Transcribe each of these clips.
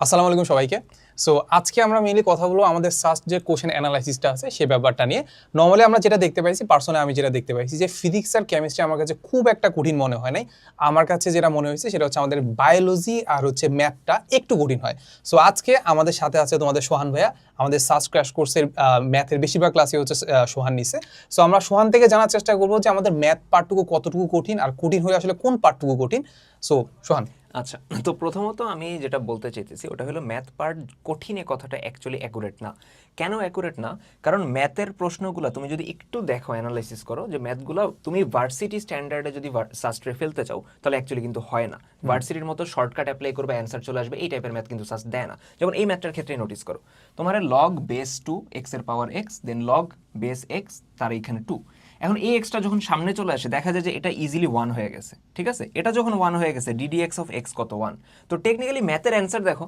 আসসালামু আলাইকুম সবাইকে। সো আজকে আমরা মেইনলি কথা বলব আমাদের সাস্ট যে কোশ্চেন অ্যানালাইসিসটা আছে সেই ব্যাপারটা নিয়ে। নর্মালি আমরা যেটা দেখতে পাইছি পার্সোনালি আমি যেটা দেখতে পাইছি যে ফিজিক্স আর কেমিস্ট্রি আমার কাছে খুব একটা কঠিন মনে হয় নাই। আমার কাছে যেটা মনে হয়েছে, সেটা হচ্ছে আমাদের বায়োলজি আর হচ্ছে ম্যাথটা একটু কঠিন হয়। সো আজকে আমাদের সাথে আছে তোমাদের সোহান ভাইয়া। আমাদের সাস্ট ক্র্যাশ কোর্সের ম্যাথের বেশিরভাগ ক্লাসই হচ্ছে সোহান নিছে। সো আমরা সোহান থেকে জানার চেষ্টা করব যে আমাদের ম্যাথ পার্টটুকু কতটুকু কঠিন আর কঠিন হয়ে আসলে কোন পার্টটুকু কঠিন। সো সোহান। আচ্ছা তো প্রথমত আমি যেটা বলতে চাইতেছি ওটা হলো ম্যাথ পার্ট কঠিন এ কথাটা অ্যাকচুয়ালি অ্যাকুরেট না। কেন অ্যাকুরেট না? কারণ ম্যাথের প্রশ্নগুলো তুমি যদি একটু দেখো অ্যানালাইসিস করো যে ম্যাথগুলো তুমি ভার্সিটি স্ট্যান্ডার্ডে যদি সাস্ট্রে ফেলতে চাও তাহলে অ্যাকচুয়ালি কিন্তু হয় না। ভার্সিটির মতো শর্টকাট অ্যাপ্লাই করবে অ্যান্সার চলে আসবে এই টাইপের ম্যাথ কিন্তু সাস্ট দেয় না। যেমন এই ম্যাথটার ক্ষেত্রে নোটিস করো তোমার লগ বেস টু এক্সের power X then log base X তার এইখানে টু এখন এই এক্সটা যখন সামনে চলে আসে, দেখা যায় যে এটা ইজিলি ওয়ান হয়ে গেছে, ঠিক আছে? এটা যখন ওয়ান হয়ে গেছে d d x of x কত ওয়ান তো টেকনিক্যালি ম্যাথের অ্যান্সার দেখো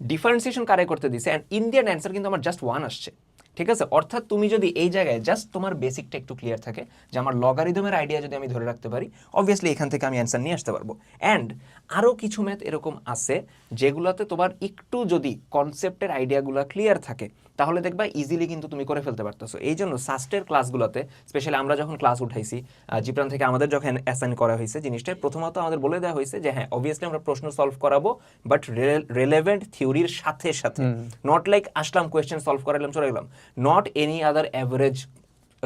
ডিফারেন্সিয়েশন কারে করতে দিছে অ্যান্ড ইন্ডিয়ান অ্যান্সার কিন্তু আমার জাস্ট ওয়ান আসছে। ঠিক আছে? অর্থাৎ তুমি যদি এই জায়গায় জাস্ট তোমার বেসিকটা একটু ক্লিয়ার থাকে যে আমার লগারিদমের আইডিয়া যদি আমি ধরে রাখতে পারি অবভিয়াসলি এখান থেকে আমি অ্যান্সার নিয়ে আসতে পারব। অ্যান্ড আরও কিছু ম্যাথ এরকম আছে যেগুলোতে তোমার একটু যদি কনসেপ্টের আইডিয়াগুলো ক্লিয়ার থাকে তাহলে দেখবা ইজিলি কিন্তু তুমি করে ফেলতে পারতেছো। এই জন্য সাস্টের ক্লাসগুলোতে স্পেশালি আমরা যখন ক্লাস উঠাইছি জিপ্রান থেকে আমাদের যখন অ্যাসাইন করা হয়েছে জিনিসটা প্রথমত আমাদের বলে দেওয়া হয়েছে যে হ্যাঁ অবভিয়াসলি আমরা প্রশ্ন সলভ করাবো বাট রেলেভেন্ট থিওরির সাথে সাথে। নট লাইক আসলাম কোয়েশ্চেন সলভ করালাম চলে গেলাম। Not any other average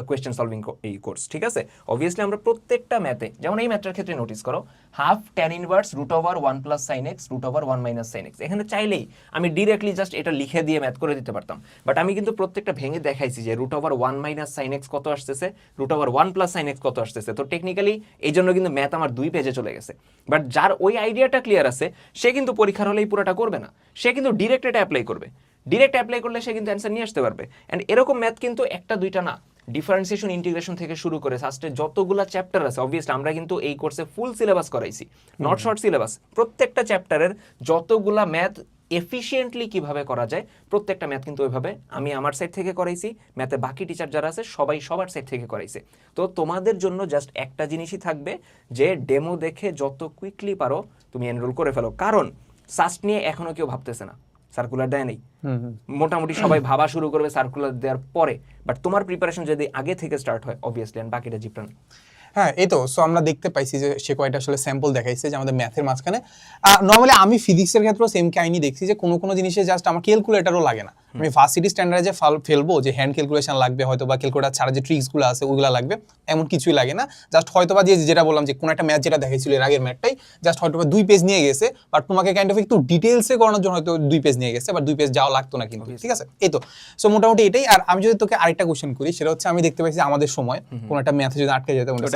question solving এই কোর্স ঠিক আছে? অবভিয়াসলি আমরা প্রত্যেকটা ম্যাথে যেমন এই ম্যাথটার ক্ষেত্রে নোটিস করো half tan inverse root over one plus sine X root over one minus sine X এখানে চাইলেই আমি ডিরেক্টলি জাস্ট এটা লিখে দিয়ে ম্যাথ করে দিতে পারতাম। বাট আমি কিন্তু প্রত্যেকটা ভেঙে দেখাইছি যে root over one minus sine X কত আসতেছে? Root over one plus sine X কত আসতেছে? তো টেকনিক্যালি এই জন্য কিন্তু ম্যাথ আমার দুই পেজে চলে গেছে। বাট যার ওই আইডিয়াটা ক্লিয়ার আছে, সে কিন্তু পরীক্ষার হলেই পুরোটা করবে না। সে কিন্তু ডিরেক্ট এটা অ্যাপ্লাই করবে। ডিরেক্ট অ্যাপ্লাই করলে সে কিন্তু অ্যান্সার নিয়ে আসতে পারবে। অ্যান্ড এরকম ম্যাথ কিন্তু একটা দুইটা না। ডিফারেন্সিয়েশন ইন্টিগ্রেশন থেকে শুরু করে সাস্টে যতগুলা চ্যাপ্টার আছে অবভিয়াসলি আমরা কিন্তু এই কোর্সে ফুল সিলেবাস করাইছি। নট শর্ট সিলেবাস প্রত্যেকটা চ্যাপ্টারের যতগুলা ম্যাথ এফিসিয়েন্টলি কীভাবে করা যায় প্রত্যেকটা ম্যাথ কিন্তু ওইভাবে আমি আমার সাইড থেকে করাইছি। ম্যাথে বাকি টিচার যারা আছে সবাই সবার সাইড থেকে করাইছে। তো তোমাদের জন্য জাস্ট একটা জিনিসই থাকবে যে ডেমো দেখে যত কুইকলি পারো তুমি এনরোল করে ফেলো। কারণ সাস্ট নিয়ে এখনও কেউ ভাবতেছে না। সার্কুলার দেয় নেই। মোটামুটি সবাই ভাবা শুরু করবে সার্কুলার দেওয়ার পরে। বাট তোমার প্রিপারেশন যদি আগে থেকে স্টার্ট হয় অবভিয়াসলি অ্যান্ড বাকিটা জিপ্রান হ্যাঁ এই তো। সো আমরা দেখতে পাইছি যে সে কয়টা আসলে স্যাম্পল দেখাইছে যে আমাদের ম্যাথের মাঝখানে। নর্মালি আমি ফিজিক্সের ক্ষেত্রেও সেম কাহিনী দেখছি যে কোনো কোনো জিনিসে জাস্ট আমার ক্যালকুলেটারও লাগে না। আমি ভার্সিটি স্ট্যান্ডার্ডে যে ফাল ফেলব যে হ্যান্ড ক্যালকুলেশন লাগবে হয়তো বা ক্যালকুলেটার ছাড়া যে ট্রিক্সগুলো আছে ওগুলো লাগবে এমন কিছুই লাগে না। জাস্ট হয়তো বা যে যেটা বললাম যে কোনো একটা ম্যাথ যেটা দেখাইছিল এর আগের ম্যাথটাই জাস্ট হয়তো বা দুই পেজ নিয়ে গেছে বাট তোমাকে কাইন্ড অফ একটু ডিটেলসে করানোর জন্য হয়তো দুই পেজ নিয়ে গেছে বা দুই পেজ যাওয়া লাগতো না কিন্তু ঠিক আছে? এই তো। সো মোটামুটি এটাই আর আমি যদি তোকে আরেকটা কোশ্চেন করি সেটা হচ্ছে আমি দেখতে পাইছি আমাদের সময় কোনো একটা ম্যাথে যদি আটকে যেত ওটা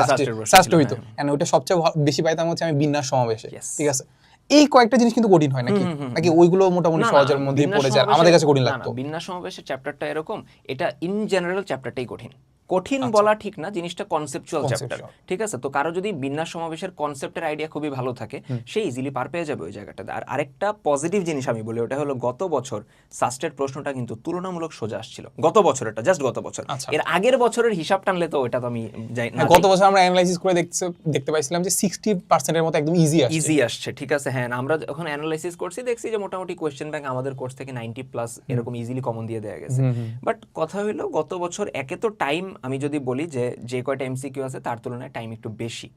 সাস্ট হইতো ওইটা সবচেয়ে বেশি পাইতাম হচ্ছে আমি বিন্যাস সমাবেশে. ঠিক আছে? এই কয়েকটা জিনিস কিন্তু কঠিন হয় নাকি? নাকি ওইগুলো মোটামুটি সহজের মধ্যে পড়ে যায়? আমাদের কাছে কঠিন লাগতো। বিন্যাস সমাবেশের চ্যাপ্টারটা এরকম এটা ইন জেনারেল চ্যাপ্টারটাই কঠিন। কঠিন আচ্ছা। বলা ঠিক না জিনিসটা কনসেপচুয়াল চ্যাপ্টার ঠিক আছে? তো কারও যদি বিন্যাস সমাবেশের কনসেপ্টের আইডিয়া খুবই ভালো থাকে সে ইজিলি পার পেয়ে যাবে ওই জায়গাটাতে। আর আরেকটা পজিটিভ জিনিস আমি বলি ওটা হলো গত বছর সাস্টের প্রশ্নটা কিন্তু তুলনামূলক সোজা আসছিল। গত বছরেরটা জাস্ট গত বছর। আচ্ছা। এর আগের বছরের হিসাব টানলে তো ওটা তো আমি যাই না হ্যাঁ, গত বছর আমরা অ্যানালাইসিস করে দেখতে দেখতে পাইছিলাম যে সিক্সটি পার্সেন্টের মতো একদম ইজি আসছে। ইজি আসছে ঠিক আছে? হ্যাঁ আমরা যখন অ্যানালাইসিস করছি দেখছি যে মোটামুটি কোয়েশ্চেন ব্যাংক আমাদের কোর্স থেকে নাইনটি প্লাস এরকম ইজিলি কমন দিয়ে দেওয়া গেছে। বাট কথা হইল গত বছর একে তো টাইম আমি যদি বলি যে যে কয়টা এমসিকিউ আছে তার তুলনায় টাইম একটু বেশি।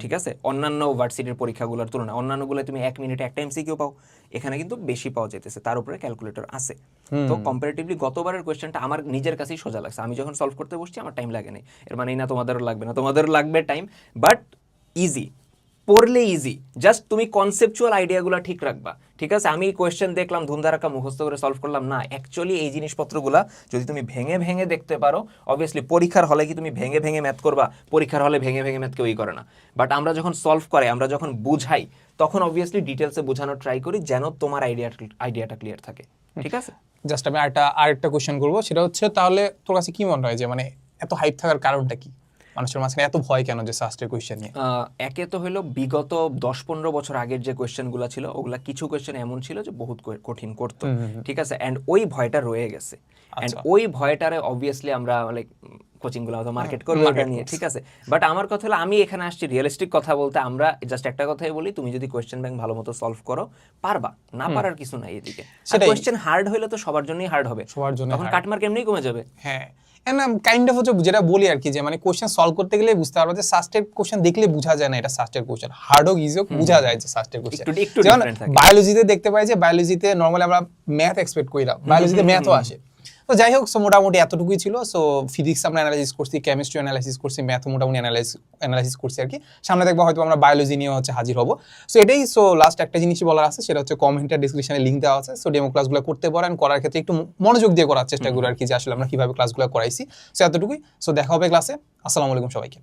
ঠিক আছে? অন্যান্য ভার্সিটির পরীক্ষাগুলোর তুলনায় অন্যান্যগুলো তুমি এক মিনিটে একটা এমসিকিউ পাও এখানে কিন্তু বেশি পাওয়া যেতেছে তার উপরে ক্যালকুলেটর আছে। তো কম্পারেটিভলি গতবারের কোয়েশ্চেনটা আমার নিজের কাছেই সোজা লাগছে। আমি যখন সলভ করতে বসছি আমার টাইম লাগে নাই। এর মানে না তোমাদেরও লাগবে না তোমাদেরও লাগবে টাইম বাট ইজি পড়লে ইজি জাস্ট তুমি কনসেপচুয়াল আইডিয়াগুলো ঠিক রাখবা। ঠিক আছে? আমি কোয়েশ্চেন দেখলাম ধুমধারাকা মুখস্থ করে সলভ করলাম। না অ্যাকচুয়ালি এই জিনিসপত্রগুলা যদি তুমি ভেঙে ভেঙে দেখতে পারো অবভিয়াসলি পরীক্ষার হলে কি তুমি ভেঙে ভেঙে ম্যাথ করবা? পরীক্ষার হলে ভেঙে ভেঙে ম্যাথ কেউই করে না। বাট আমরা যখন সলভ করে আমরা যখন বুঝাই তখন অবভিয়াসলি ডিটেলসে বোঝানোর ট্রাই করি যেন তোমার আইডিয়া আইডিয়াটা ক্লিয়ার থাকে। ঠিক আছে? জাস্ট আমি আরেকটা আরেকটা কোশ্চেন করব। সেটা হচ্ছে তাহলে তোর কাছে কি মনে হয় যে মানে এত হাইপ থাকার কারণটা কি? মানুষের মাঝখানে এত ভয় কেন যে সাস্টের কোয়েশ্চেন নিয়ে? একে তো হলো বিগত দশ পনেরো বছর আগের যে কোয়েশ্চেনগুলো ছিল ওগুলা কিছু কোয়েশ্চেন এমন ছিল যে বহুত কঠিন করতো। ঠিক আছে? অ্যান্ড ওই ভয়টা রয়ে গেছে। অ্যান্ড আচ্ছা। ওই ভয়টারে অবভিয়াসলি আমরা লাইক কোচিংগুলো হয়তো মার্কেট করব ওটা নিয়ে ঠিক আছে? বাট আমার কথা হলো আমি এখানে আসছি রিয়েলিস্টিক কথা বলতে আমরা জাস্ট একটা কথাই বলি তুমি যদি কোয়েশ্চেন ব্যাংক ভালো মতো সলভ করো পারবা। না পারার কিছু নাই এদিকে। কোয়েশ্চেন হার্ড হলে তো সবার জন্যই হার্ড হবে। সবার জন্য তখন কাটমার্ক এমনি কমে যাবে। হ্যাঁ। কাইন্ড অফ হচ্ছে যেটা বলি আর কি যে মানে কোশ্চেন সলভ করতে গেলে বুঝতে পারব যে সাস্টের কোশ্চেন দেখলে বোঝা যায় না এটা সাস্টের কোশ্চেন হার্ড হোক ইজি হোক বোঝা যায় যে সাস্টের কোশ্চেন যেমন বায়োলজিতে দেখতে পাই যে বায়োলজিতে নর্মালি আমরা ম্যাথ এক্সপেক্ট করি না। বায়োলজিতে ম্যাথও আসে। তো যাই হোক সো মোটামুটি এতটুকুই ছিল। সো ফিজিক্স আমরা অ্যানালাইসিস করছি কেমিস্ট্রি অ্যানালাইসিস করছি ম্যাথ মোটামুটি অ্যানালাইস অ্যানালাইসিস করছি আর কি। সামনে দেখব হয়তো আমরা বায়োলজি নিয়ে হচ্ছে হাজির হব। সো এটাই সো লাস্ট একটা জিনিসই বলার আছে সেটা হচ্ছে কমেন্টের ডিসক্রিপশনে লিঙ্ক দেওয়া আছে। সো ডেমো ক্লাসগুলো করতে পারেন করার ক্ষেত্রে একটু মনোযোগ দিয়ে করার চেষ্টা করি আর কি যে আসলে আমরা কীভাবে ক্লাসগুলো করাইছি। সো এতটুকুই। সো দেখা হবে ক্লাসে আসসালামু আলাইকুম সবাইকে।